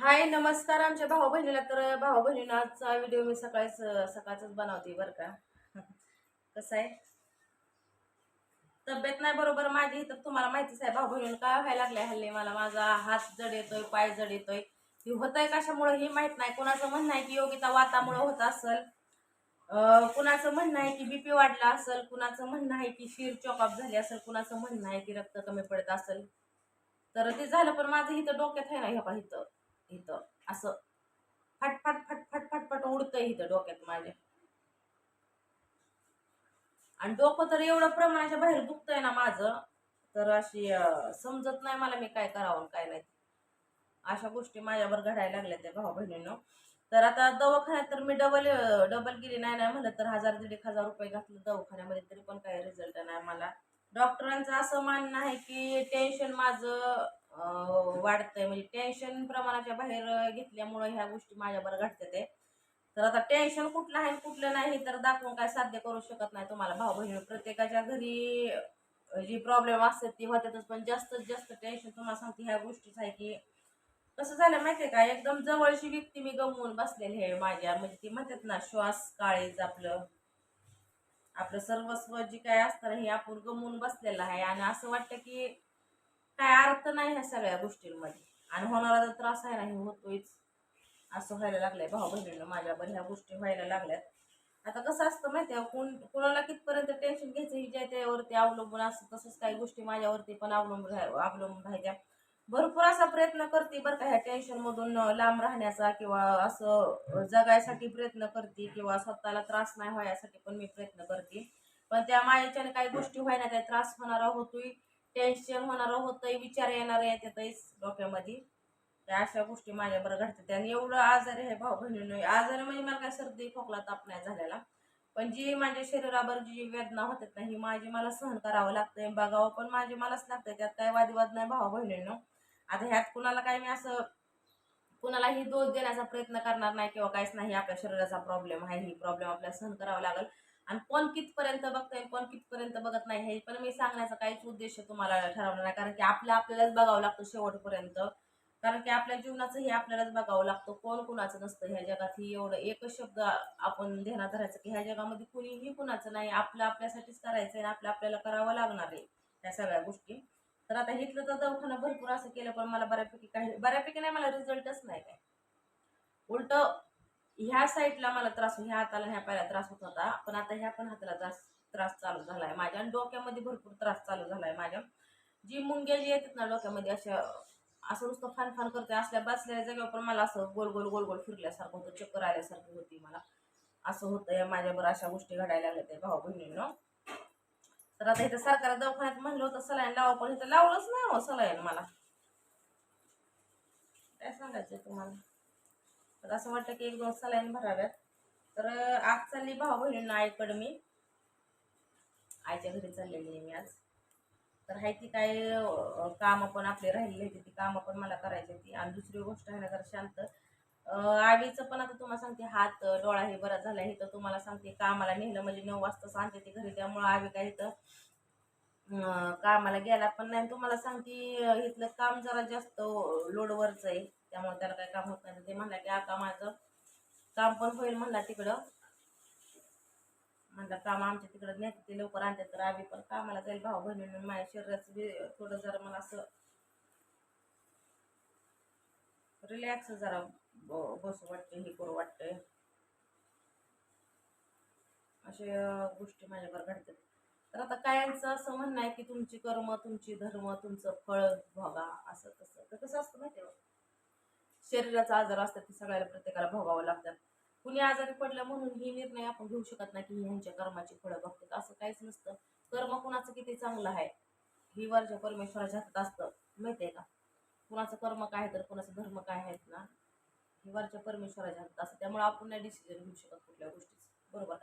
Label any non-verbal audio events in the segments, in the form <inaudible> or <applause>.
हाय नमस्कार आमच्या भाऊ बहिणीला तर भाऊ बहिणीनाचा व्हिडिओ मी सकाळीच सकाळच बनवते बरं का. <laughs> कसं आहे? तब्येत नाही बरोबर माझी तर तुम्हाला माहितीच आहे भाऊ बहिणीला काय व्हायला लागले हल्ली मला. माझा हात जड येतोय पाय जड येतोय. हे होतंय कशामुळे हे माहीत नाही. कुणाचं म्हणणं आहे की योगिता वातामुळं होत असेल. कुणाचं म्हणणं आहे की बीपी वाढला असेल. कुणाचं म्हणणं आहे की शिर चॉकअप झाली असेल. कुणाचं म्हणणं आहे की रक्त कमी पडत असेल. तर ते झालं पण माझं इथं डोक्यात आहे ना हे पहा इथं. इथं. असं फटफट फटफट फटफट उडतंय इथं डोक्यात माझ्या. आणि डोकं तर एवढं प्रमाणाच्या बाहेर दुखतंय ना माझं तर अशी समजत नाही मला मी काय करावं आणि काय नाही. अशा गोष्टी माझ्यावर घडायला लागल्या त्या भाऊ बहिणीनं. तर आता दवाखान्यात तर मी डबल डबल गेली नाही नाही म्हणलं तर हजार दीड एक हजार रुपये घातलं दवाखान्यामध्ये. तरी पण काही रिझल्ट नाही मला डॉक्टरांचं असं मानणं आहे की टेन्शन माझं वाढतंय. म्हणजे टेन्शन प्रमाणाच्या बाहेर घेतल्यामुळं ह्या गोष्टी माझ्याबरोबर घडतात आहे तर आता टेन्शन कुठलं आहे आणि कुठलं नाही तर दाखवून काय साध्य करू शकत नाही तुम्हाला. भाऊ बहिणी प्रत्येकाच्या घरी जी प्रॉब्लेम असतात ती होतातच पण जास्तीत जास्त टेन्शन तुम्हाला सांगते ह्या गोष्टीच आहे की कसं झालं माहितीये का? एकदम जवळची व्यक्ती मी गमवून बसलेली आहे माझ्या. म्हणजे ती म्हणतात ना श्वास काळीज आपलं. आपलं सर्वस्व जे काय असतं हे आपण गमवून बसलेलं आहे. आणि असं वाटतं की काय अर्थ नाही ह्या सगळ्या गोष्टींमध्ये. आणि होणारा तर त्रास आहे ना हे होतोयच. असं व्हायला लागलंय भाऊ बहिणीनं माझ्यावर ह्या गोष्टी व्हायला लागल्यात. आता कसं असतं माहिती आहे कोण कोणाला कितपर्यंत टेन्शन घ्यायचं ही ज्या त्यावरती अवलंबून असतं तसंच काही गोष्टी माझ्यावरती पण अवलंबून राह- अवलंबून राहायच्या भरपूर असा प्रयत्न करते बरं का ह्या टेन्शनमधून लांब राहण्याचा किंवा असं जगायसाठी प्रयत्न करते किंवा स्वतःला त्रास नाही व्हायसाठी पण मी प्रयत्न करते. पण त्या माझ्याच्याने काही गोष्टी व्हायला त्या त्रास होणारा होतोय. टेन्शन होणारं होतंय विचार येणार येतातच डोक्यामध्ये. त्या अशा गोष्टी माझ्याबरोबर घडतात. आणि एवढं आजारी आहे भाऊ बहिणीनं. आजारी म्हणजे मला काय सर्दी खोकला ताप नाही झालेला. पण जी माझ्या शरीरावर जी वेदना होतात ना ही माझी मला सहन करावं लागतंय. बघावं पण माझी मलाच लागतंय. त्यात काही वादविवाद नाही भाऊ बहिणीनं. आता ह्यात कुणाला काही मी असं कुणालाही दोष देण्याचा प्रयत्न करणार नाही किंवा काहीच नाही. आपल्या शरीराचा प्रॉब्लेम आहे. ही प्रॉब्लेम आपल्याला सहन करावा लागेल. आणि कोण कितपर्यंत बघताय कोण कितपर्यंत बघत नाही हे पण मी सांगण्याचा काहीच उद्देश तुम्हाला ठरवला नाही. कारण की आपलं आपल्यालाच बघावं लागतं शेवटपर्यंत. कारण की आपल्या जीवनाचं हे आपल्यालाच बघावं लागतं. कोण कुणाचं नसतं ह्या जगात. ही एवढं एकच शब्द आपण ध्यानात धरायचं की ह्या जगामध्ये कुणीही कुणाचं नाही. आपलं आपल्यासाठीच करायचं आहे आपलं आपल्याला करावं लागणार आहे त्या सगळ्या गोष्टी. तर आता इथलं तर दवाखाना भरपूर असं केलं पण मला बऱ्यापैकी काही बऱ्यापैकी नाही मला रिझल्टच नाही काय. उलट ह्या साईडला मला त्रास ह्या हाताला ह्या पायाला त्रास होत होता पण आता ह्या पण हाताला त्रास त्रास चालू झाला आहे माझ्या आणि डोक्यामध्ये भरपूर त्रास चालू झाला आहे माझ्या. जी मुंग्या जी येतात ना डोक्यामध्ये अशा असं नुसतं फान फान करते असल्या बसल्या जागेवर पण मला असं गोल गोल गोल गोल फिरल्यासारखं होतं चक्कर आल्यासारखी होती मला. असं होतं माझ्यावर अशा गोष्टी घडायला लागल्या त्या भाऊ बहिणीनं तर आता इथं सरकार दवाखान्यात म्हणलं होतं सलाईन लावा पण इथं लावलंच नाही हो सलाईन मला. काय सांगायचं तुम्हाला? तर असं वाटतं की एक दोन सलाईन भराव्यात. तर आज चालली भाऊ बहिणींना आईकडे मी. आईच्या घरी चाललेली आहे मी आज. तर आहे ती काय कामं पण आपली राहिलेली होती. ती कामं पण मला करायची होती. आणि दुसरी गोष्ट आहे ना तर शांत. आवीचं पण आता तुम्हाला सांगते हात डोळा हे बरा झाला आहे तर तुम्हाला सांगते कामाला नेलं म्हणजे नऊ वाजता सांगते ती घरी त्यामुळं आवी काय इथं कामाला गेला पण नाही. तुम्हाला सांगते इथलं काम जरा जास्त लोडवरचं आहे. त्यामुळे त्याला काही काम होत नाही. तर ते म्हणला की आता माझं काम पण होईल म्हणला तिकडं. म्हणलं काम आमच्या तिकडं नेते ते लवकर आणतात. तर आम्ही पण कामाला जाईल भाऊ बहिणी माझ्या शरीराचं बी थोडं जरा मला असं रिलॅक्स जरा बसू वाटते हे करू वाटतंय. असे गोष्टी माझ्यावर घडतात. तर आता कायांचं असं म्हणणं आहे की तुमची कर्म तुमची धर्म तुमचं फळ भोगा असं तसं. तर कसं असतं माहिती आहे शरीराचा आजार असतात ते सगळ्याला प्रत्येकाला भोगावं लागतात कुणी आजारी पडलं म्हणून ही निर्णय आपण घेऊ शकत नाही की ही ह्यांच्या कर्माची फळं बघतात. असं काहीच नसतं. कर्म कुणाचं किती चांगलं आहे? ही वरच्या परमेश्वराच्या हातात असतं. माहिती आहे का? कुणाचं कर्म काय आहे तर कुणाचं धर्म काय आहेत ना? ही वरच्या परमेश्वराच्या हातात असतं. त्यामुळे आपण नाही डिसिजन घेऊ शकत कुठल्या गोष्टीचं. बरोबर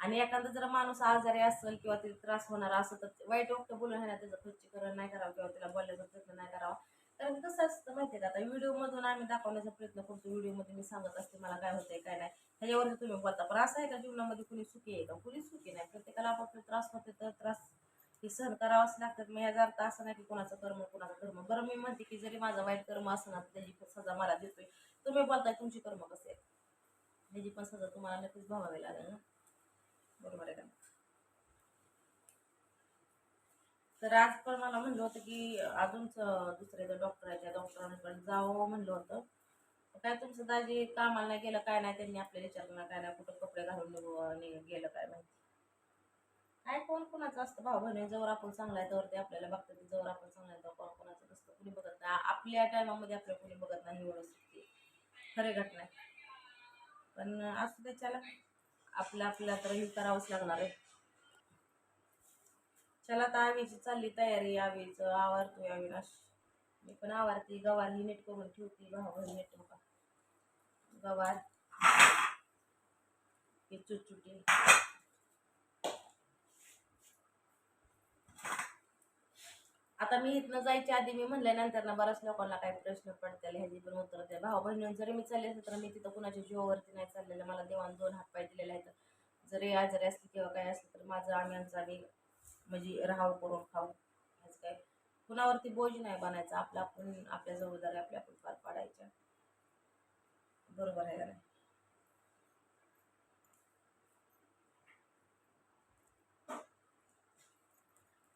आणि एखादा जर माणूस आजारी असेल किंवा ते त्रास होणार असं तर वाईट वाटतं बोलून आहे ना त्याचं खच्चीकरण नाही करावं किंवा त्याला बोलण्याचा प्रयत्न नाही करावा. कारण कसं असतं माहिती आहे का? आता व्हिडिओमधून आम्ही दाखवण्याचा प्रयत्न करतो. व्हिडिओमध्ये मी सांगत असते मला काय होतंय काय नाही. ह्याच्यावरती तुम्ही बोलता. पण असं आहे का जीवनामध्ये कुणी सुखी आहे का? कुणी सुखी नाही. प्रत्येकाला आपापले त्रास होते तर त्रास हे सहन करावाच लागतात. मग ह्याचा अर्थ असं नाही की कोणाचं कर्म कोणाचा कर्म बरं मी म्हणते की जरी माझा वाईट कर्म असणार त्याची पण सजा मला देतोय. तुम्ही बोलताय तुमची कर्म कसे आहेत? ह्याची पण सजा तुम्हाला नक्कीच भावावी लागेल ना? बरोबर आहे का? तर आज पण मला म्हणलं होतं की अजूनच दुसरे डॉक्टर आहे त्या डॉक्टरांकडे जावं म्हणलं होतं. काय तुमचं दाजी कामाला नाही गेलं काय नाही? त्यांनी आपल्याला विचारलं नाही काय नाही कुठं कपडे घालून नि- गेलं काय माहिती? काय कोण कोणाचं असतं भाऊ बहिणी? जवळ आपण चांगला आहे तर ते आपल्याला बघतात. जवळ आपण चांगला आहे तर कोण कोणाचं नसतं. कुणी बघत नाही. आपल्या टायमामध्ये आपल्या कुणी बघत नाही ही व्यवस्थित खरे घटना पण असं त्याच्याला आपलं आपल्या तर हे करावंच लागणार आहे. चला आता आवीची चालली तयारी आवीचं आवारतोय अविनाश मी पण आवारते गवार ही नीट करून ठेवते भाऊ बहीण नीट होता गवार. हे चुटचुटी. आता मी इथनं जायच्या आधी मी म्हणल्यानंतर ना बऱ्याच लोकांना काही प्रश्न पडतील ह्याची पण उत्तर द्या. भाऊ बहिणी जरी मी चालले असेल तर मी तिथं कुणाच्या जीवावरती नाही चाललेलं. मला देवान दोन हात पाय दिलेले आहेत. जरी आजारी असली किंवा काय असलं तर माझं आम्ही आमचं आम्ही म्हणजे राहाव करून खाऊ ह्याच काय कुणावरती बोज नाही बनायचा. आपला आपण आपल्या जबाबदारी आपल्या आपण पार पाडायच्या. बरोबर आहे का नाही?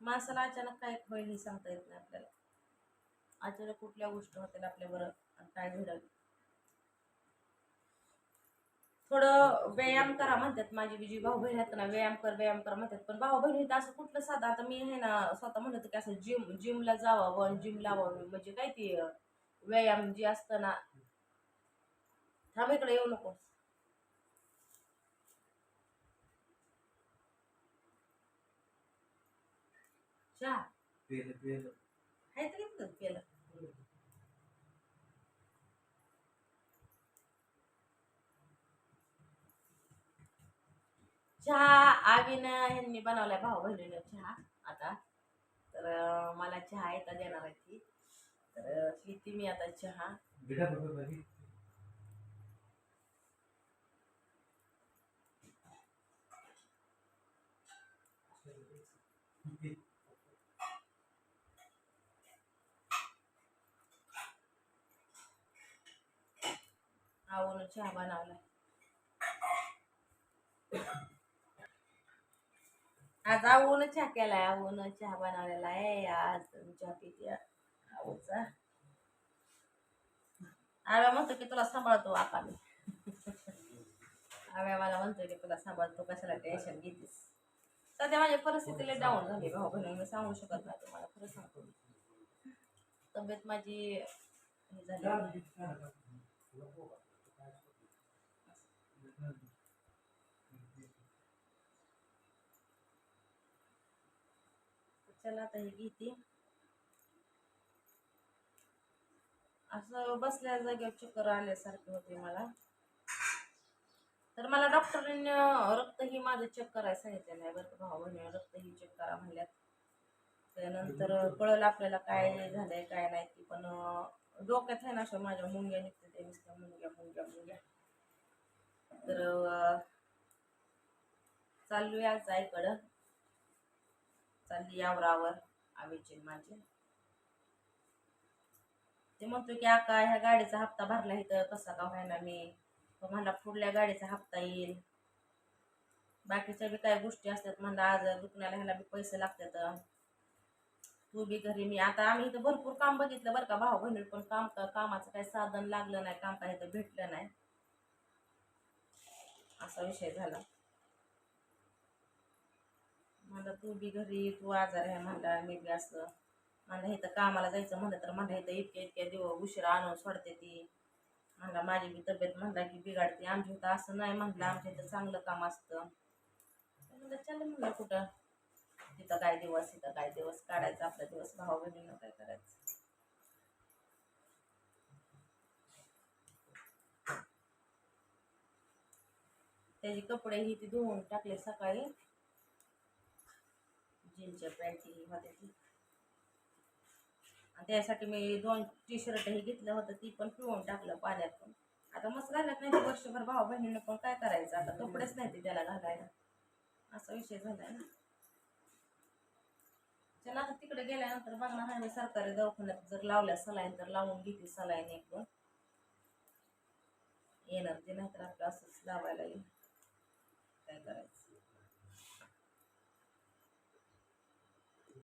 माणसाला अचानक काय होईल हे सांगता येत नाही आपल्याला. अचानक कुठल्या गोष्टी होतील आपल्याबरोबर आणि काय घडल. थोडं व्यायाम करा म्हणतात. माझी बिजी भाऊ बहीण आहेत ना व्यायाम कर व्यायाम कर म्हणतात. पण भाऊ बहिणी असं कुठलं साधं आता मी आहे ना स्वतः म्हणत की असं जिम जिमला जावावं जिम लावावं म्हणजे काय ते व्यायाम जे असतं ना. थांब इकडे येऊ नको. चहा पेलं पेलं. आहे तरी इथं चहा आवीनं ह्यांनी बनवलाय भाऊ बहिणीनं चहा. आता तर अं, मला चहा येता देणार आहे ती. तर अं, पिते मी आता चहा. बेटा बघ बाई आवून चहा बनवलाय. आज आवून चहा केलाय आवून चहा बनवलेला आहे आज चहा पिते आवूचा आव्या म्हणतो की तुला सांभाळतो आता मी आव्या मला म्हणतोय की तुला सांभाळतो कशाला टेन्शन घेतीस सध्या माझी परिस्थिती लय डाऊन झाली भाऊ बहिणी मी सांगू शकत नाही तुम्हाला खरं सांगतो तब्येत माझी हे झाली चला आता हे घेते. असं बसल्या जागेवर चक्कर आल्यासारखे होते मला. तर मला डॉक्टरांनी रक्त ही माझं चेक करायला सांगितलं नाही बरं का भाऊ बहिणी रक्त ही चेक करा म्हणल्यात. त्यानंतर कळलं आपल्याला काय झालंय काय नाही ती पण डोक्यात आहे ना अशा माझ्या मुंग्या निघते ते नुसत्या मुंग्या मुंग्या मुंग्या. तर चालू चाललोय आज आईकडं. चालली यावरावर आवेचे माझे. ते म्हणतो की आका ह्या गाडीचा हप्ता भरला इथं. कसा का व्हायना मी? मला पुढल्या गाडीचा हप्ता येईल. बाकीच्या बी काही गोष्टी असतात. म्हणलं आज दुखण्याला ह्याला बी पैसे लागतात. तू बी घरी मी. आता आम्ही इथं भरपूर काम बघितलं बरं का. भाऊ बहिणी पण काम कामाचं काही साधन लागलं नाही. काम काही इथं भेटलं नाही. असा विषय झाला. म्हणलं तू बी घरी तू आजार आहे म्हणला मी बी असं. म्हणलं इथं कामाला जायचं म्हणलं तर म्हणलं इथं इतक्या इतक्या दिवस उशिरा आणून सोडते ती. म्हणला माझी बी तब्येत म्हणला की बिघाडते आमच्या इथं असं नाही म्हणलं आमच्या इथं चांगलं काम असतं. म्हणलं चल म्हणलं कुठं? तिथं काय दिवस इथं काय दिवस? काढायचा आपला दिवस भाऊ बहिणीनं काय करायचं? त्याचे कपडे ही ती धुवून टाकले सकाळी. जीनच्या पॅन्टी ही होत्या ती. आणि त्यासाठी मी दोन टी शर्टही घेतलं होतं ती पण पिळून टाकलं पाण्यातून आता मस्त घालत नाही वर्षभर भाऊ बहिणीने पण काय करायचं आता कपडेच नाही ते त्याला घालायला. असा विषय झालाय ना. चला आता तिकडे गेल्यानंतर बघणार आहे मी सरकारी दवाखान्यात जर लावल्या सलाईन तर लावून घेते सलाईन एक दोन ते नाही तर आपलं असंच लावायला येईल. काय करायचं?